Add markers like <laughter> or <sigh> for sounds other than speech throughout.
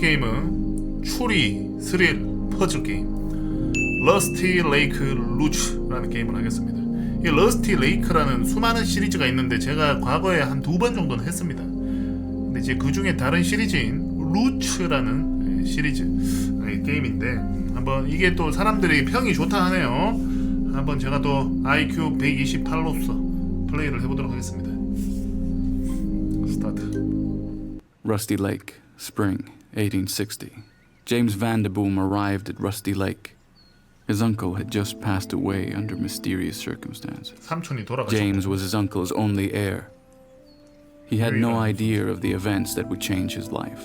게임은 추리, 스릴, 퍼즐 게임 러스티 레이크 루츠라는 게임을 하겠습니다. 이 러스티 레이크라는 수많은 시리즈가 있는데 제가 과거에 한 두 번 정도는 했습니다. 근데 이제 그 중에 다른 시리즈인 루츠라는 예, 시리즈 예, 게임인데 한번 이게 또 사람들이 평이 좋다 하네요. 한번 제가 또 IQ 128로서 플레이를 해보도록 하겠습니다. 스타트. Rusty Lake, spring, 1860. James Vanderboom arrived at Rusty Lake. His uncle had just passed away under mysterious circumstances. 삼촌이 돌아가셨다. James was his uncle's only heir. He had no idea of the events that would change his life.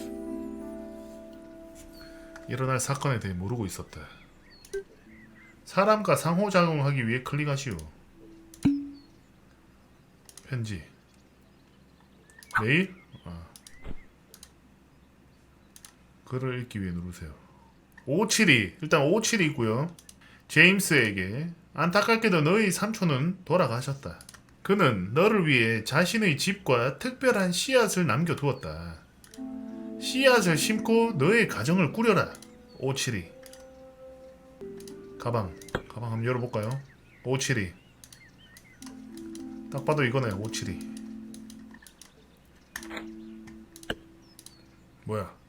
일어날 사건에 대해 모르고 있었다. 사람과 상호작용하기 위해 클릭하시오. 편지. 메일? 글을 읽기 위해 누르세요. 572. 일단 572 있고요. 제임스에게 안타깝게도 너희 삼촌은 돌아가셨다. 그는 너를 위해 자신의 집과 특별한 씨앗을 남겨두었다. 씨앗을 심고 너의 가정을 꾸려라. 572. 가방. 가방 한번 열어볼까요? 572. 딱 봐도 이거네. 572. 뭐야?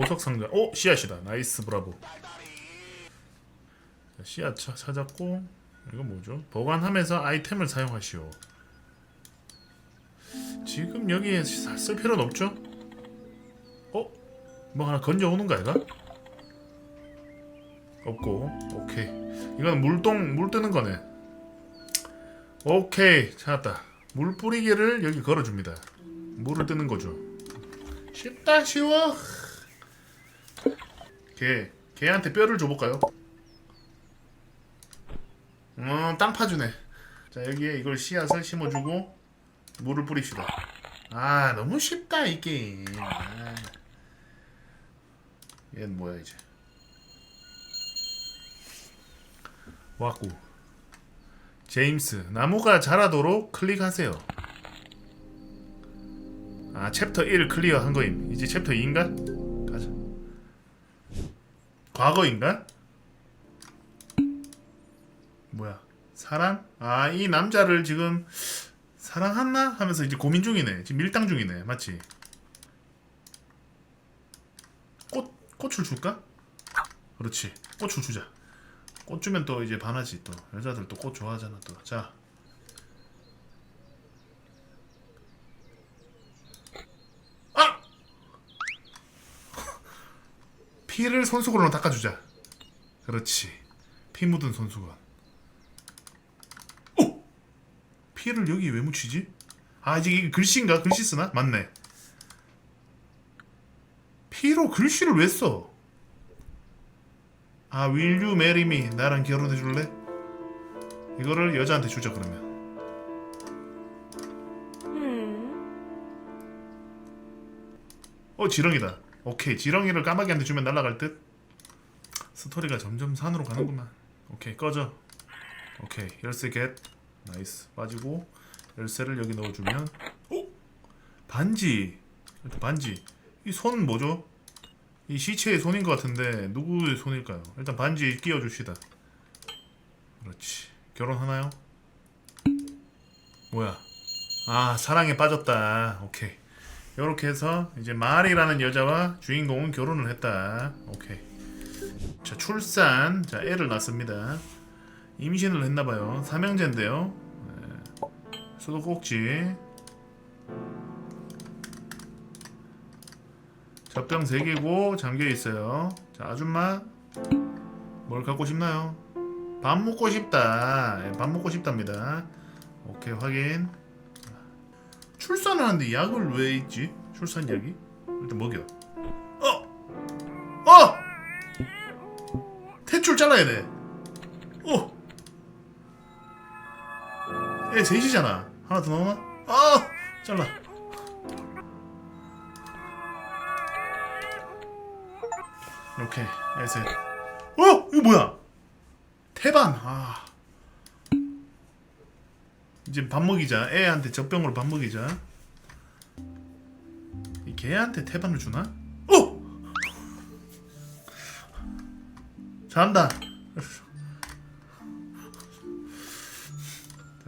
보석 상자. 오 씨앗이다. 나이스 브라보. 자, 씨앗 차- 찾았고 이거 뭐죠? 보관하면서 아이템을 사용하시오. 지금 여기에 사- 쓸 필요는 없죠? 어? 뭐 하나 건져오는 거 아이가? 없고 오케이 이건 물동 물 뜨는 거네 오케이 찾았다 물 뿌리개를 여기 걸어줍니다 물을 뜨는 거죠 쉽다 쉬워 개 개한테 뼈를 줘볼까요? 음 땅 파주네 자 여기에 이걸 씨앗을 심어주고 물을 뿌립시다. 아 너무 쉽다 이 게임. 아. 얘는 뭐야 이제? 왔고. 제임스 나무가 자라도록 클릭하세요. 아 챕터 1 클리어 한 거임. 이제 챕터 2인가? 과거인가? 뭐야? 사랑? 아 이 남자를 지금 사랑하나 하면서 이제 고민 중이네. 지금 밀당 중이네. 맞지? 꽃 꽃을 줄까? 그렇지. 꽃을 주자. 꽃 주면 또 이제 반하지 또. 여자들 또 꽃 좋아하잖아 또. 자. 피를 손수건으로 닦아주자. 그렇지. 피 묻은 손수건. 오! 피를 여기 왜 묻히지? 아 이제 이게 글씨인가? 글씨 쓰나? 맞네. 피로 글씨를 왜 써? 아 will you marry me? 나랑 결혼해 줄래? 이거를 여자한테 주자 그러면. 어 지렁이다. 오케이 지렁이를 까마귀한테 주면 날아갈 듯. 스토리가 점점 산으로 가는구만. 오케이 꺼져. 오케이 열쇠 겟. 나이스 빠지고 열쇠를 여기 넣어주면 오 반지 일단 반지 이 손 뭐죠? 이 시체의 손인 것 같은데 누구의 손일까요? 일단 반지 끼워줍시다. 그렇지 결혼하나요? 뭐야? 아 사랑에 빠졌다. 오케이 이렇게 해서 이제 말이라는 여자와 주인공은 결혼을 했다. 오케이 자 출산 자 애를 낳습니다. 임신을 했나봐요. 삼형제인데요. 네. 수도꼭지. 젖병 3개고 잠겨 있어요. 자, 아줌마. 뭘 갖고 싶나요? 밥 먹고 싶다. 예, 밥 먹고 싶답니다. 오케이, 확인. 출산을 하는데 약을 왜 있지? 출산 약이? 일단 먹여. 어! 어! 대출 잘라야 돼. 어! 애 셋이잖아. 하나 더 나오나? 아! 잘라. 오케이. 애 셋. 어? 이거 뭐야? 태반. 아. 이제 밥 먹이자. 애한테 젖병으로 밥 먹이자. 걔한테 태반을 주나? 어! 잘한다. 자,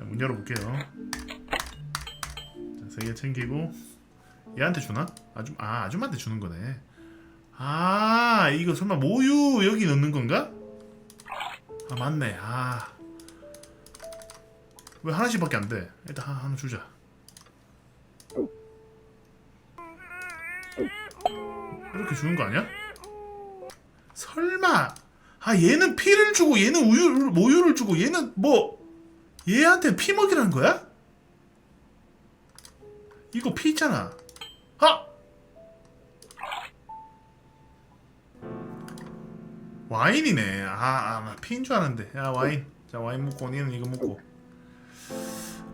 문 열어볼게요. 자, 세 개 챙기고 얘한테 주나? 아줌 아 아줌마한테 주는 거네. 아 이거 설마 모유 여기 넣는 건가? 아 맞네. 아. 왜 하나씩밖에 안 돼? 일단 하나, 하나 주자. 이렇게 주는 거 아니야? 설마 아 얘는 피를 주고 얘는 우유를 모유를 주고 얘는 뭐 얘한테 피 먹이라는 거야? 이거 피 있잖아. 아! 와인이네. 아, 아, 나 피인 줄 알았는데. 야, 와인. 자, 와인 먹고 니는 이거 먹고.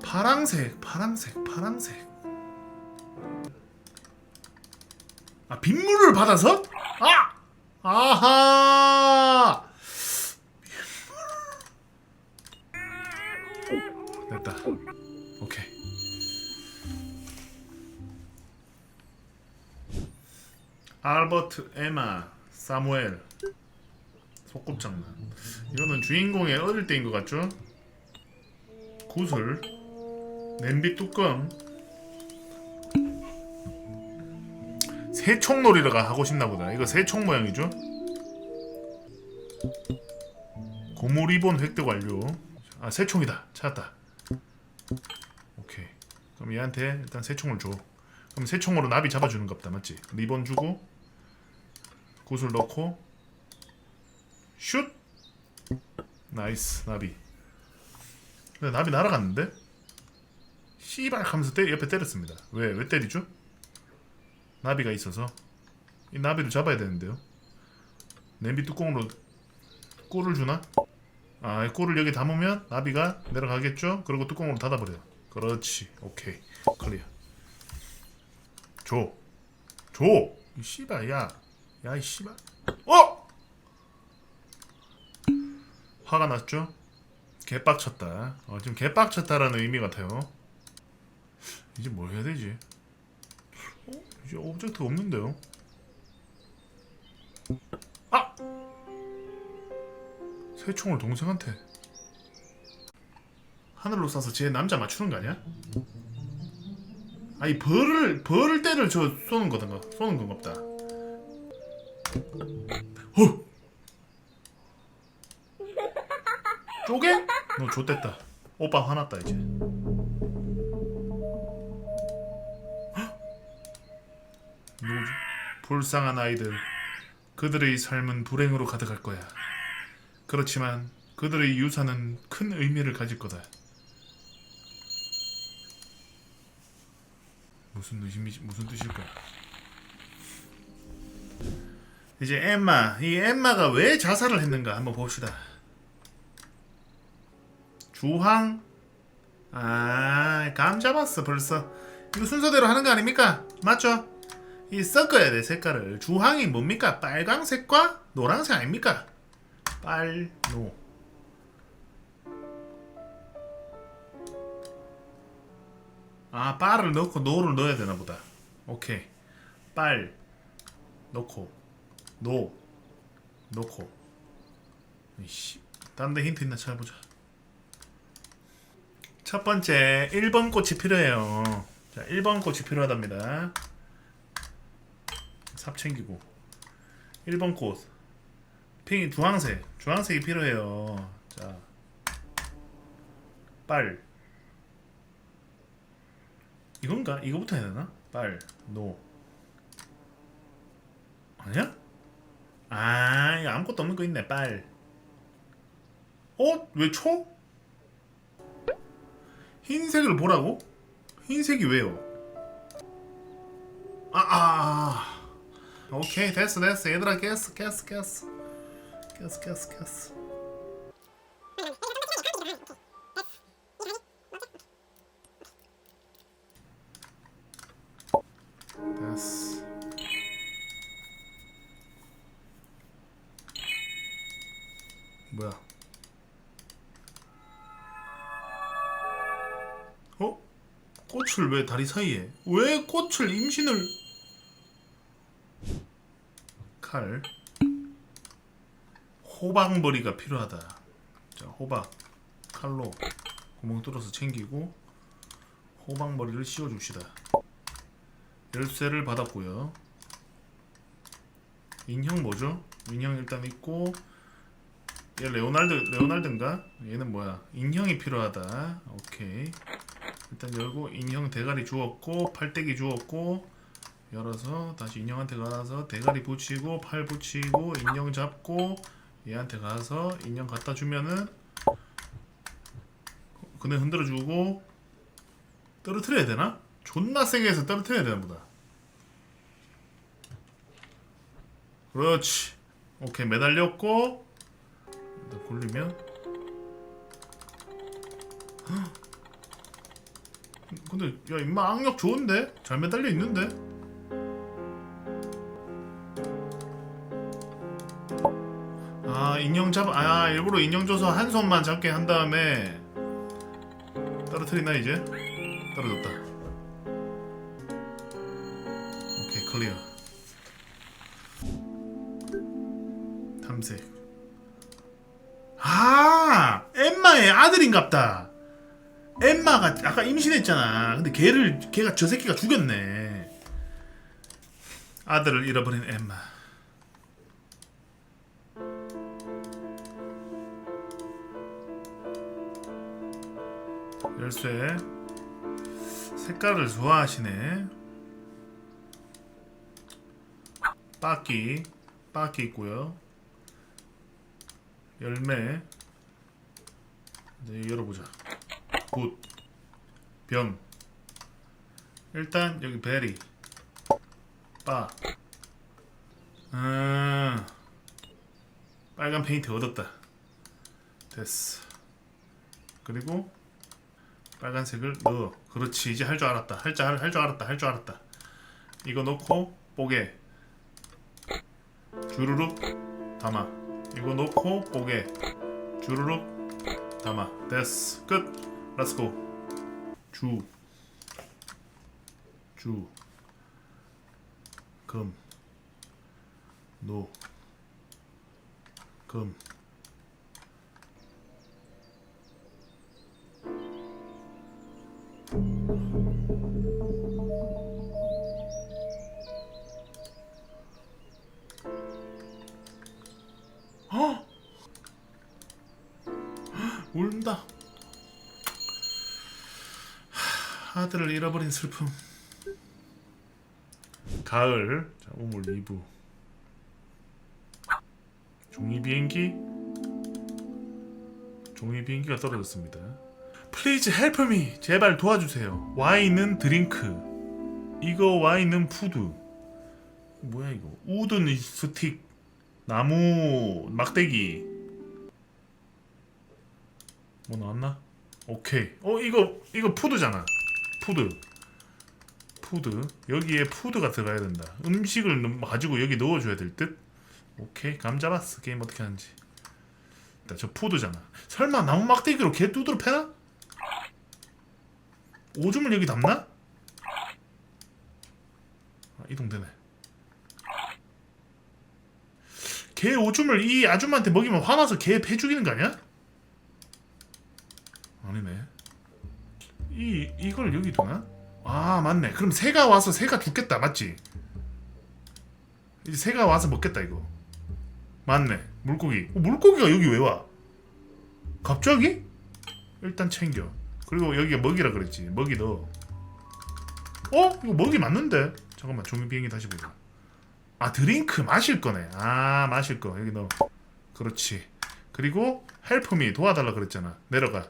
파랑색, 파랑색, 파랑색. 아, 빗물을 받아서? 아! 아하! 됐다. 오케이. 알버트, 에마, 사무엘. 소꿉장난. 이거는 주인공의 어릴 때인 것 같죠? 구슬, 냄비 뚜껑, 새총놀이가 하고 싶나 보다. 이거 새총 모양이죠? 고무 리본 획득 완료. 아 새총이다. 찾았다. 오케이. 그럼 얘한테 일단 새총을 줘. 그럼 새총으로 나비 잡아주는 겁다 맞지? 리본 주고 구슬 넣고 슛. 나이스 나비. 근데 나비 날아갔는데? 씨발 하면서 때, 옆에 때렸습니다. 왜? 왜 때리죠? 나비가 있어서 이 나비를 잡아야 되는데요. 냄비 뚜껑으로 꿀을 주나? 아, 이 꿀을 여기 담으면 나비가 내려가겠죠? 그리고 뚜껑으로 닫아버려. 그렇지. 오케이. 클리어. 줘. 줘. 이 씨발 야. 야, 이 씨발. 어! 화가 났죠? 개빡쳤다. 어, 지금 개빡쳤다라는 의미 같아요. 이제 뭘 해야 되지? 어? 이제 오브젝트가 없는데요? 아! 새 총을 동생한테 하늘로 쏴서 제 남자 맞추는 거 아니야? 아니 벌을 벌을 때를 저 쏘는 거던가 쏘는 건가 보다. 어! 쪼개? 너 좆됐다. 오빠 화났다 이제. 누구지? 불쌍한 아이들. 그들의 삶은 불행으로 가득할 거야. 그렇지만 그들의 유산은 큰 의미를 가질 거다. 무슨 의심이 무슨 뜻일까? 이제 엠마, 이 엠마가 왜 자살을 했는가 한번 봅시다. 주황, 아, 감 잡았어 벌써. 이거 순서대로 하는 거 아닙니까? 맞죠? 이 섞어야 돼 색깔을. 주황이 뭡니까? 빨강색과 노란색 아닙니까? 빨노. 아, 빨을 넣고 노를 넣어야 되나 보다. 오케이. 빨 넣고 노 넣고. 이씨. 딴데 힌트 있나 찾아보자. 첫 번째 1번 꽃이 필요해요. 자, 1번 꽃이 필요하답니다. 삽 챙기고 1번 꽃 핑이 주황색 주황색이 필요해요 자 빨 이건가? 이거부터 해야 되나? 빨, 노 아니야? 아 이거 아무것도 없는 거 있네 빨 어? 왜 초? 흰색을 보라고? 흰색이 왜요? 아, 아, 아. 오케이 됐어 됐어. 얘들아 깼어 깼어 깼어. 깼어 깼어 깼어. 뭐야? 어? 꽃을 왜 다리 사이에? 왜 꽃을 임신을 칼 호박머리가 필요하다 자 호박 칼로 구멍 뚫어서 챙기고 호박머리를 씌워줍시다 열쇠를 받았고요 인형 뭐죠? 인형 일단 있고 얘 레오날드 레오날드인가? 얘는 뭐야? 인형이 필요하다. 오케이. 일단 열고 인형 대가리 주었고 팔대기 주었고 열어서 다시 인형한테 가서 대가리 붙이고 팔 붙이고 인형 잡고 얘한테 가서 인형 갖다 주면은 그네 흔들어 주고 떨어뜨려야 되나? 존나 세게 해서 떨어뜨려야 되나 보다. 그렇지. 오케이 매달렸고 굴리면 헉. 근데 야 임마 악력 좋은데? 잘 매달려 있는데? 인형 잡.. 아 일부러 인형 줘서 한 손만 잡게 한 다음에 떨어뜨리나 이제? 떨어졌다. 오케이 클리어. 탐색. 아 엠마의 아들인갑다. 엠마가 아까 임신했잖아. 근데 걔를 걔가 저 새끼가 죽였네. 아들을 잃어버린 엠마 열쇠 색깔을 좋아하시네 빠끼 빠끼 있고요 열매 네, 열어보자 굿 병. 일단 여기 베리. 빠. 음. 빨간 페인트 얻었다. 됐어. 그리고 빨간색을 넣어. 그렇지. 이제 할 줄 알았다. 할 줄 할 줄 알았다. 할 줄 알았다. 이거 넣고 뽀개. 주르륵 담아. 이거 넣고 뽀개. 주르륵 담아. 됐어. 끝. 렛츠고. 주, 주, 금, 노, 금. 아들을 잃어버린 슬픔. 가을. 자, 우물 2부. 종이 비행기. 종이 비행기가 떨어졌습니다. Please help me. 제발 도와주세요. 와인은 드링크. 이거 와인은 푸드. 뭐야 이거? 우든 스틱. 나무 막대기. 뭐 나왔나? 오케이. 어 이거 이거 푸드잖아. 푸드. 푸드. 여기에 푸드가 들어가야 된다. 음식을 넣- 가지고 여기 넣어줘야 될 듯? 오케이. 감 잡았어. 게임 어떻게 하는지. 일단 저 푸드잖아. 설마 나무 막대기로 개 두드러 패나? 오줌을 여기 담나? 아, 이동되네. 개 오줌을 이 아줌마한테 먹이면 화나서 개배 죽이는 거 아니야? 아니네 이 이걸 여기 두나? 아 맞네. 그럼 새가 와서 새가 죽겠다 맞지? 이제 새가 와서 먹겠다 이거. 맞네. 물고기. 어, 물고기가 여기 왜 와? 갑자기? 일단 챙겨. 그리고 여기가 먹이라 그랬지. 먹이 넣어. 어? 이거 먹이 맞는데? 잠깐만 종이 비행기 다시 보자. 아 드링크 마실 거네. 아 마실 거 여기 넣어. 그렇지. 그리고 헬프미 도와달라 그랬잖아. 내려가.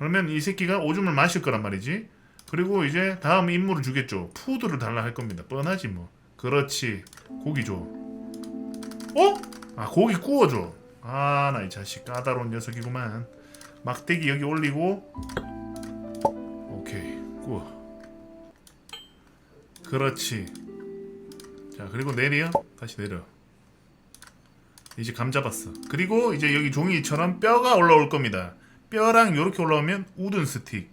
그러면 이 새끼가 오줌을 마실 거란 말이지. 그리고 이제 다음 임무를 주겠죠. 푸드를 달라 할 겁니다. 뻔하지 뭐. 그렇지. 고기 줘. 어? 아 고기 구워줘. 아 나 이 자식 까다로운 녀석이구만. 막대기 여기 올리고. 오케이 구워. 그렇지. 자 그리고 내려. 다시 내려. 이제 감 잡았어. 그리고 이제 여기 종이처럼 뼈가 올라올 겁니다. 뼈랑 이렇게 올라오면 우든 스틱.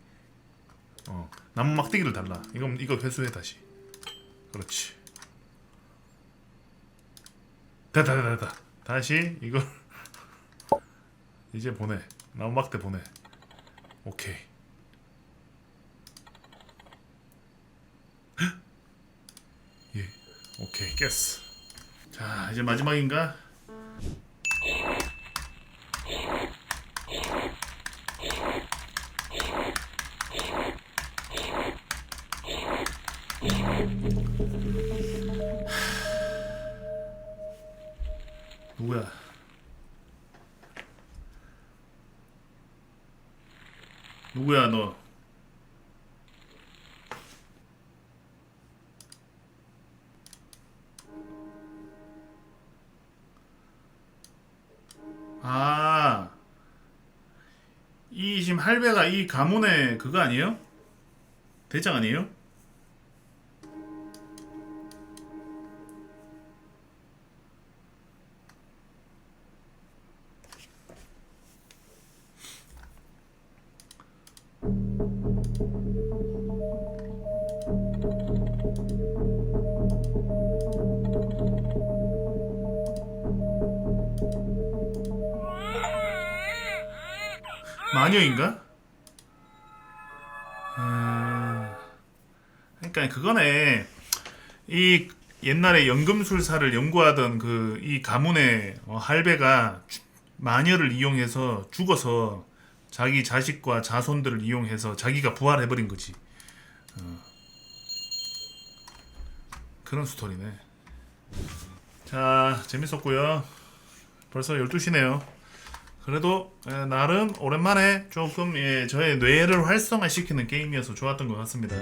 어, 나무 막대기를 달라. 이거 이거 회수해 다시. 그렇지. 됐다 됐다 됐다 다시 이걸 <laughs> 이제 보내 나무 막대 보내 오케이 헉! <gasps> 예 오케이 깼어 자 이제 마지막인가 지금 할배가 이 가문의 그거 아니에요? 대장 아니에요? 마녀인가? 음, 그러니까 그거네. 이 옛날에 연금술사를 연구하던 그 이 가문의 어, 할배가 주- 마녀를 이용해서 죽어서 자기 자식과 자손들을 이용해서 자기가 부활해버린 거지. 어. 그런 스토리네. 자, 재밌었고요. 벌써 12시네요. 그래도 에, 나름 오랜만에 조금 예, 저의 뇌를 활성화시키는 게임이어서 좋았던 것 같습니다.